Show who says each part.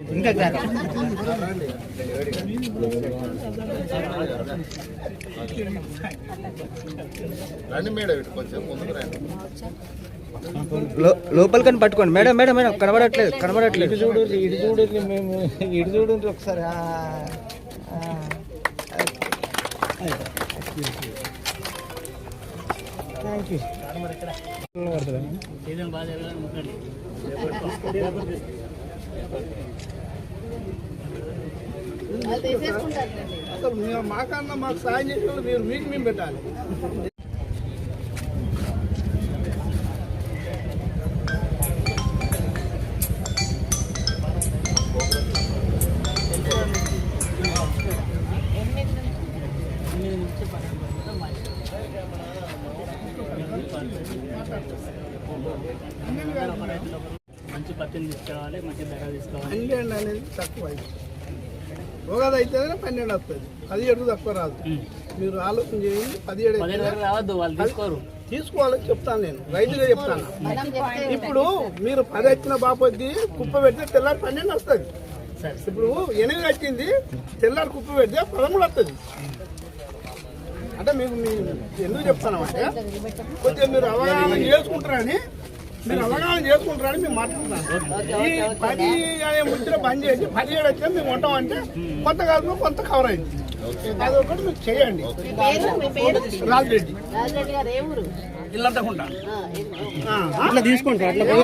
Speaker 1: ఇంకా కాదు.
Speaker 2: రండి మేడం ఇటు కొంచెం ముందుకు రండి.
Speaker 1: లో- లోపలికని పట్టుకోండి. మేడం మేడం మేడం కనబడట్లేదు కనబడట్లేదు.
Speaker 3: చూడు ఇటు చూడు మేము ఇటు చూడు ఒకసారి. ఆ, ఆ. థ్యాంక్ యూ
Speaker 4: అసలు మేము మాకన్నా మాకు సాయం చేసిన మీరు మీకు మేము పెట్టాలి
Speaker 5: మంచి పత్తిని తీసుకోవాలి మంచి ధర తీసుకోవాలి.
Speaker 4: పన్నెండు అనేది తక్కువ ఒకది అయితేనే పన్నెండు వస్తుంది. పదిహేడు తక్కువ రాదు. మీరు ఆలోచన చేయండి పదిహేడు
Speaker 5: రావద్దు వాళ్ళు తీసుకోరు.
Speaker 4: తీసుకోవాలని చెప్తాను నేను. రైతుగా చెప్తాను. ఇప్పుడు మీరు పది వచ్చిన బాపొద్ది కుప్ప పెడితే తెల్లారి పన్నెండు వస్తుంది.
Speaker 5: సరే.
Speaker 4: ఇప్పుడు ఎనిమిది వచ్చింది తెల్లారి కుప్ప పెడితే పదమూడు వస్తుంది. అంటే మీకు మీ ఎందుకు చెప్తాను అంటే కొద్దిగా మీరు అవగాహన చేసుకుంటారని మీరు అవగాహన చేసుకుంటారని మేము మాట్లాడుతున్నాను ఈ పది అనే ముద్ర బంద్ చేసి పదిహేడు వచ్చినా మేము ఉంటాం అంటే కొంత కాదు కొంత కవర్ అయింది. అది ఒకటి మీరు చేయండి.
Speaker 6: పేరు మీ పేరు
Speaker 4: రాజిరెడ్డి.
Speaker 6: రాజరెడ్డి గారు ఏ ఊరు?
Speaker 4: ఇల్లంతకుండా
Speaker 1: అట్లా తీసుకుంటారు అట్లా